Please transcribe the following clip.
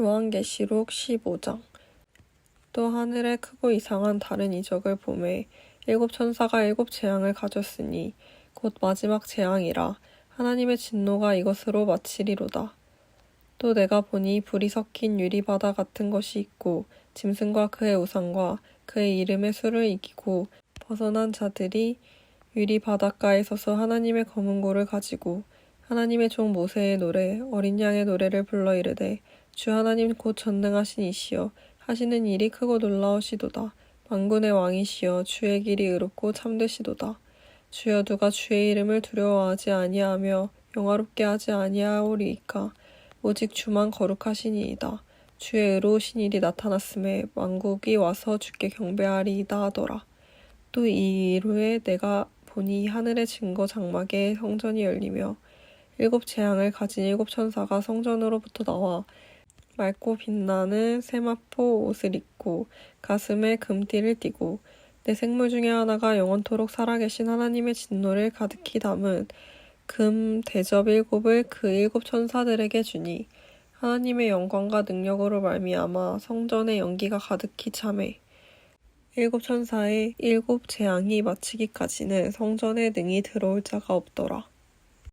요한계시록 15장 또 하늘에 크고 이상한 다른 이적을 보매 일곱 천사가 일곱 재앙을 가졌으니 곧 마지막 재앙이라 하나님의 진노가 이것으로 마치리로다. 또 내가 보니 불이 섞인 유리바다 같은 것이 있고 짐승과 그의 우상과 그의 이름의 수를 이기고 벗어난 자들이 유리 바닷가에 서서 하나님의 검은 고를 가지고 하나님의 종 모세의 노래 어린 양의 노래를 불러 이르되 주 하나님 곧 전능하신 이시여 하시는 일이 크고 놀라우시도다. 만군의 왕이시여 주의 길이 의롭고 참되시도다. 주여 누가 주의 이름을 두려워하지 아니하며 영화롭게 하지 아니하오리이까? 오직 주만 거룩하시니이다. 주의 의로우신 일이 나타났음에 왕국이 와서 주께 경배하리이다 하더라. 또 이 이후에 내가 보니 하늘의 증거 장막에 성전이 열리며 일곱 재앙을 가진 일곱 천사가 성전으로부터 나와 맑고 빛나는 세마포 옷을 입고 가슴에 금띠를 띠고 내 생물 중에 하나가 영원토록 살아계신 하나님의 진노를 가득히 담은 금 대접 일곱을 그 일곱 천사들에게 주니 하나님의 영광과 능력으로 말미암아 성전의 연기가 가득히 참해 일곱 천사의 일곱 재앙이 마치기까지는 성전에 능히 들어올 자가 없더라.